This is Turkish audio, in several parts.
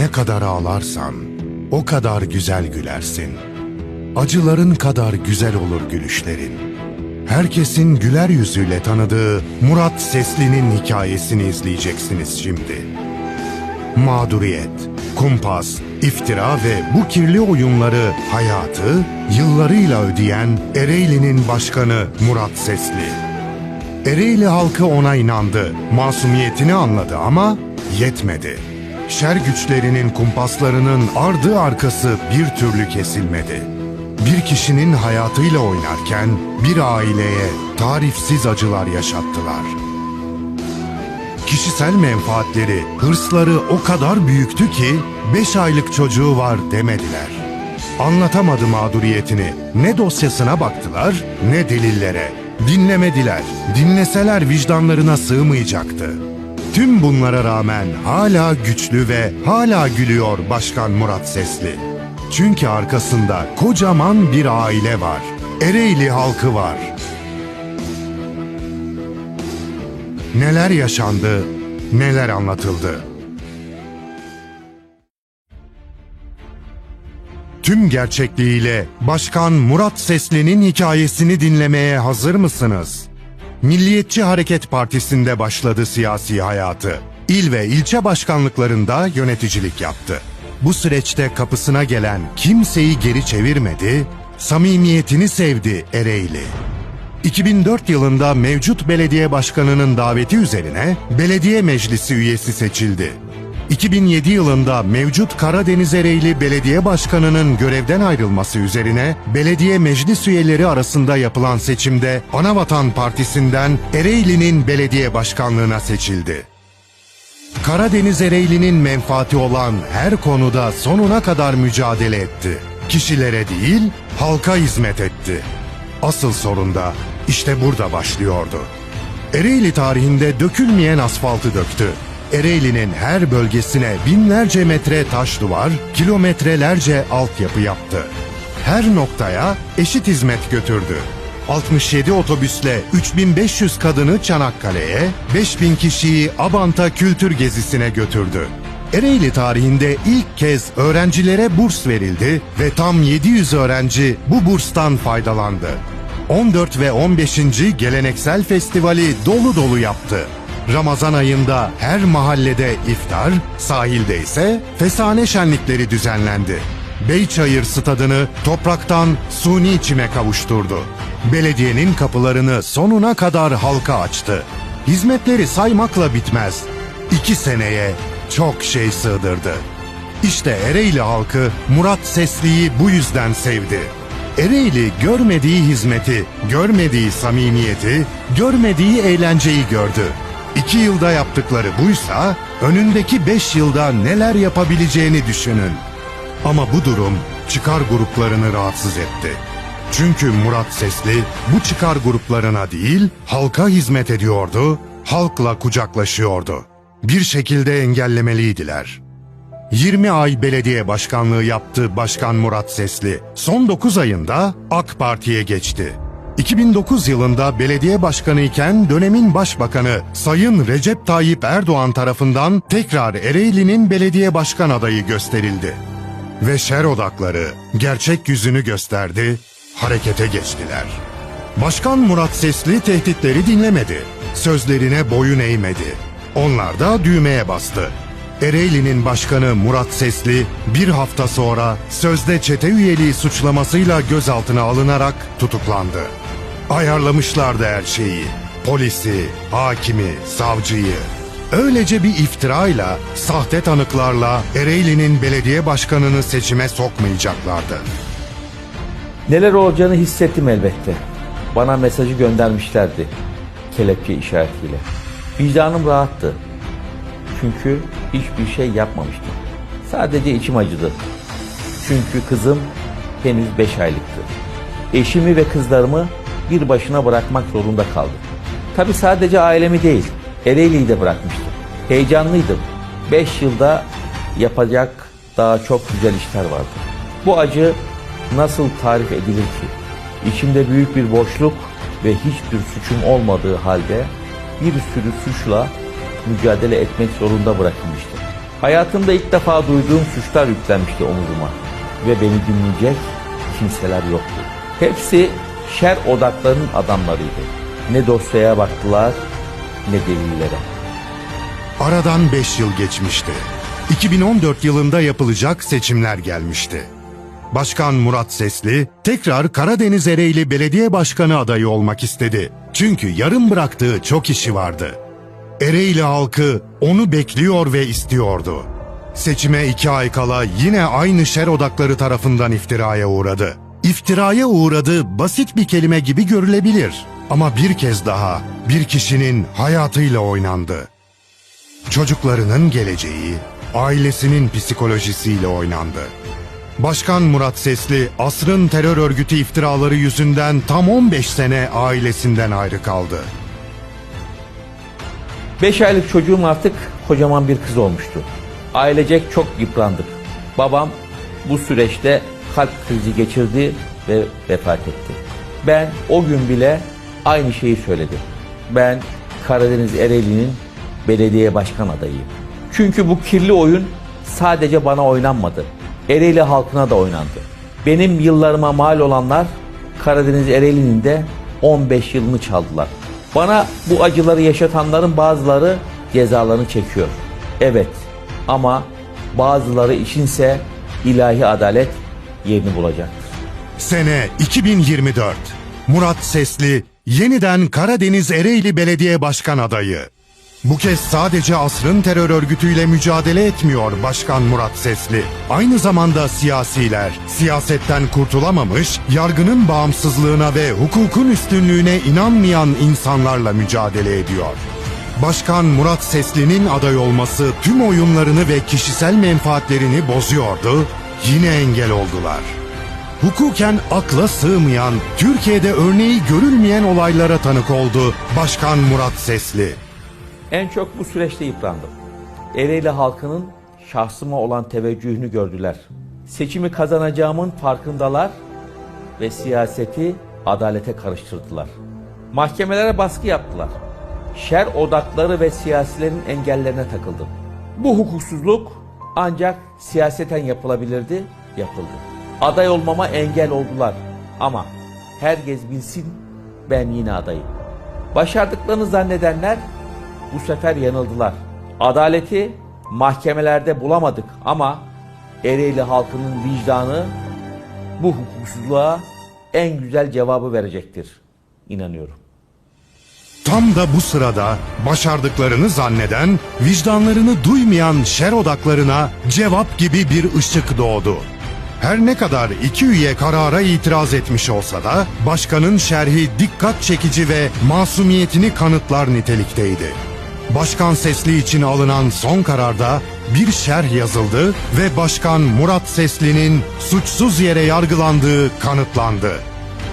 Ne kadar ağlarsan o kadar güzel gülersin. Acıların kadar güzel olur gülüşlerin. Herkesin güler yüzüyle tanıdığı Murat Sesli'nin hikayesini izleyeceksiniz şimdi. Mağduriyet, kumpas, iftira ve bu kirli oyunları hayatı yıllarıyla ödeyen Ereğli'nin başkanı Murat Sesli. Ereğli halkı ona inandı, masumiyetini anladı ama yetmedi. Şer güçlerinin kumpaslarının ardı arkası bir türlü kesilmedi. Bir kişinin hayatıyla oynarken bir aileye tarifsiz acılar yaşattılar. Kişisel menfaatleri, hırsları o kadar büyüktü ki 5 aylık çocuğu var demediler. Anlatamadı mağduriyetini. Ne dosyasına baktılar ne delillere. Dinlemediler. Dinleseler vicdanlarına sığmayacaktı. Tüm bunlara rağmen hala güçlü ve hala gülüyor Başkan Murat Sesli. Çünkü arkasında kocaman bir aile var. Ereğli halkı var. Neler yaşandı, neler anlatıldı. Tüm gerçekliğiyle Başkan Murat Sesli'nin hikayesini dinlemeye hazır mısınız? Milliyetçi Hareket Partisi'nde başladı siyasi hayatı. İl ve ilçe başkanlıklarında yöneticilik yaptı. Bu süreçte kapısına gelen kimseyi geri çevirmedi, samimiyetini sevdi Ereğli. 2004 yılında mevcut belediye başkanının daveti üzerine belediye meclisi üyesi seçildi. 2007 yılında mevcut Karadeniz Ereğli Belediye Başkanı'nın görevden ayrılması üzerine belediye meclis üyeleri arasında yapılan seçimde Anavatan Partisi'nden Ereğli'nin belediye başkanlığına seçildi. Karadeniz Ereğli'nin menfaati olan her konuda sonuna kadar mücadele etti. Kişilere değil, halka hizmet etti. Asıl sorun da işte burada başlıyordu. Ereğli tarihinde dökülmeyen asfaltı döktü. Ereğli'nin her bölgesine binlerce metre taş duvar, kilometrelerce altyapı yaptı. Her noktaya eşit hizmet götürdü. 67 otobüsle 3500 kadını Çanakkale'ye, 5000 kişiyi Abant'a kültür gezisine götürdü. Ereğli tarihinde ilk kez öğrencilere burs verildi ve tam 700 öğrenci bu burstan faydalandı. 14 ve 15. geleneksel festivali dolu dolu yaptı. Ramazan ayında her mahallede iftar, sahilde ise fesane şenlikleri düzenlendi. Beyçayır stadını topraktan suni çime kavuşturdu. Belediyenin kapılarını sonuna kadar halka açtı. Hizmetleri saymakla bitmez. İki seneye çok şey sığdırdı. İşte Ereğli halkı Murat Sesli'yi bu yüzden sevdi. Ereğli görmediği hizmeti, görmediği samimiyeti, görmediği eğlenceyi gördü. İki yılda yaptıkları buysa, önündeki beş yılda neler yapabileceğini düşünün. Ama bu durum çıkar gruplarını rahatsız etti. Çünkü Murat Sesli bu çıkar gruplarına değil, halka hizmet ediyordu, halkla kucaklaşıyordu. Bir şekilde engellemeliydiler. 20 ay belediye başkanlığı yaptı Başkan Murat Sesli. Son 9 ayında AK Parti'ye geçti. 2009 yılında belediye başkanı iken dönemin başbakanı Sayın Recep Tayyip Erdoğan tarafından tekrar Ereğli'nin belediye başkan adayı gösterildi. Ve şer odakları gerçek yüzünü gösterdi, harekete geçtiler. Başkan Murat Sesli tehditleri dinlemedi. Sözlerine boyun eğmedi. Onlar da düğmeye bastı. Ereğli'nin başkanı Murat Sesli bir hafta sonra sözde çete üyeliği suçlamasıyla gözaltına alınarak tutuklandı. Ayarlamışlardı her şeyi. Polisi, hakimi, savcıyı. Öylece bir iftirayla, sahte tanıklarla Ereğli'nin belediye başkanını seçime sokmayacaklardı. Neler olacağını hissettim elbette. Bana mesajı göndermişlerdi. Kelepçe işaretiyle. Vicdanım rahattı. Çünkü hiçbir şey yapmamıştım. Sadece içim acıdı. Çünkü kızım henüz 5 aylıktı. Eşimi ve kızlarımı bir başına bırakmak zorunda kaldım. Tabi sadece ailemi değil, Ereğli'yi de bırakmıştım. Heyecanlıydım. 5 yılda yapacak daha çok güzel işler vardı. Bu acı nasıl tarif edilir ki? İçimde büyük bir boşluk ve hiçbir suçum olmadığı halde bir sürü suçla mücadele etmek zorunda bırakılmıştım. Hayatımda ilk defa duyduğum suçlar yüklenmişti omuzuma. Ve beni dinleyecek kimseler yoktu. Hepsi şer odaklarının adamlarıydı. Ne dosyaya baktılar ne delillere. Aradan 5 yıl geçmişti. 2014 yılında yapılacak seçimler gelmişti. Başkan Murat Sesli tekrar Karadeniz Ereğli Belediye Başkanı adayı olmak istedi. Çünkü yarım bıraktığı çok işi vardı. Ereğli halkı onu bekliyor ve istiyordu. Seçime iki ay kala yine aynı şer odakları tarafından iftiraya uğradı. İftiraya uğradı basit bir kelime gibi görülebilir. Ama bir kez daha bir kişinin hayatıyla oynandı. Çocuklarının geleceği, ailesinin psikolojisiyle oynandı. Başkan Murat Sesli, asrın terör örgütü iftiraları yüzünden tam 15 sene ailesinden ayrı kaldı. 5 aylık çocuğum artık kocaman bir kız olmuştu. Ailecek çok yıprandık. Babam bu süreçte kalp krizi geçirdi ve vefat etti. Ben o gün bile aynı şeyi söyledim. Ben Karadeniz Ereğli'nin belediye başkan adayıyım. Çünkü bu kirli oyun sadece bana oynanmadı. Ereğli halkına da oynandı. Benim yıllarıma mal olanlar Karadeniz Ereğli'nin de 15 yılını çaldılar. Bana bu acıları yaşatanların bazıları cezalarını çekiyor. Evet ama bazıları içinse ilahi adalet yerini bulacaktır. Sene 2024. Murat Sesli yeniden Karadeniz Ereğli Belediye Başkan adayı. Bu kez sadece asrın terör örgütüyle mücadele etmiyor Başkan Murat Sesli. Aynı zamanda siyasiler, siyasetten kurtulamamış, yargının bağımsızlığına ve hukukun üstünlüğüne inanmayan insanlarla mücadele ediyor. Başkan Murat Sesli'nin aday olması tüm oyunlarını ve kişisel menfaatlerini bozuyordu, yine engel oldular. Hukuken akla sığmayan, Türkiye'de örneği görülmeyen olaylara tanık oldu Başkan Murat Sesli. En çok bu süreçte yıprandım. Ereğli halkının şahsıma olan teveccühünü gördüler. Seçimi kazanacağımın farkındalar ve siyaseti adalete karıştırdılar. Mahkemelere baskı yaptılar. Şer odakları ve siyasilerin engellerine takıldım. Bu hukuksuzluk ancak siyaseten yapılabilirdi, yapıldı. Aday olmama engel oldular ama herkes bilsin ben yine adayım. Başardıklarını zannedenler bu sefer yanıldılar. Adaleti mahkemelerde bulamadık ama Ereğli halkının vicdanı bu hukuksuzluğa en güzel cevabı verecektir. İnanıyorum. Tam da bu sırada başardıklarını zanneden, vicdanlarını duymayan şer odaklarına cevap gibi bir ışık doğdu. Her ne kadar iki üye karara itiraz etmiş olsa da başkanın şerhi dikkat çekici ve masumiyetini kanıtlar nitelikteydi. Başkan Sesli için alınan son kararda bir şerh yazıldı ve Başkan Murat Sesli'nin suçsuz yere yargılandığı kanıtlandı.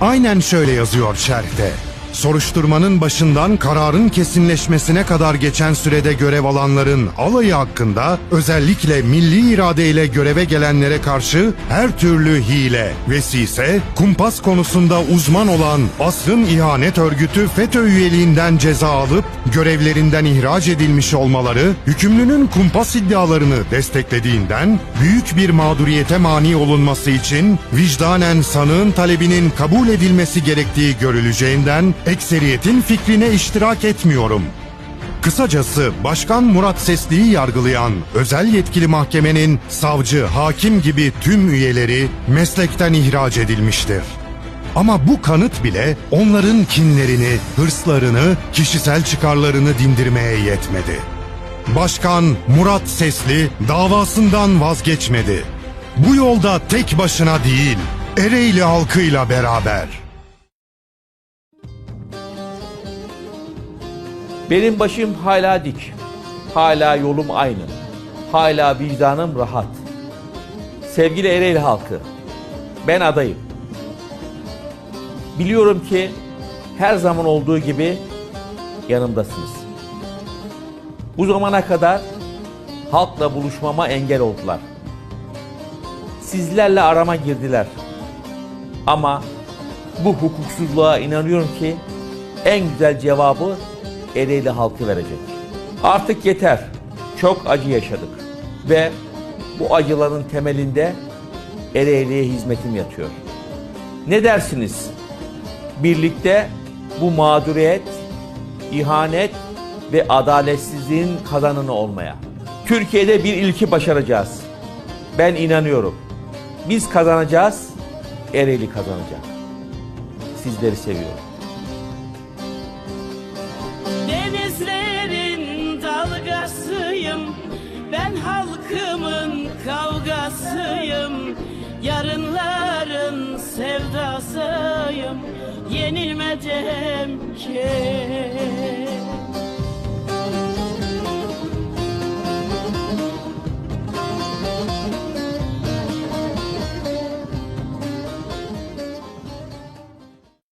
Aynen şöyle yazıyor şerhte. Soruşturmanın başından kararın kesinleşmesine kadar geçen sürede görev alanların alayı hakkında özellikle milli iradeyle göreve gelenlere karşı her türlü hile, vesise, kumpas konusunda uzman olan asrın ihanet örgütü FETÖ üyeliğinden ceza alıp görevlerinden ihraç edilmiş olmaları hükümlünün kumpas iddialarını desteklediğinden büyük bir mağduriyete mani olunması için vicdanen sanığın talebinin kabul edilmesi gerektiği görüleceğinden ekseriyetin fikrine iştirak etmiyorum. Kısacası Başkan Murat Sesli'yi yargılayan özel yetkili mahkemenin savcı, hakim gibi tüm üyeleri meslekten ihraç edilmiştir. Ama bu kanıt bile onların kinlerini, hırslarını, kişisel çıkarlarını dindirmeye yetmedi. Başkan Murat Sesli davasından vazgeçmedi. Bu yolda tek başına değil, Ereğli halkıyla beraber. Benim başım hala dik. Hala yolum aynı. Hala vicdanım rahat. Sevgili Ereğli halkı, ben adayım. Biliyorum ki her zaman olduğu gibi yanımdasınız. Bu zamana kadar halkla buluşmama engel oldular. Sizlerle arama girdiler. Ama bu hukuksuzluğa inanıyorum ki en güzel cevabı Ereğli halkı verecek. Artık yeter. Çok acı yaşadık. Ve bu acıların temelinde Ereğli'ye hizmetim yatıyor. Ne dersiniz? Birlikte bu mağduriyet, ihanet ve adaletsizliğin kazanını olmaya. Türkiye'de bir ilki başaracağız. Ben inanıyorum. Biz kazanacağız, Ereğli kazanacak. Sizleri seviyorum. sevdasıyım. Yarınların sevdasıyım. Yenilmeyeceğim ki.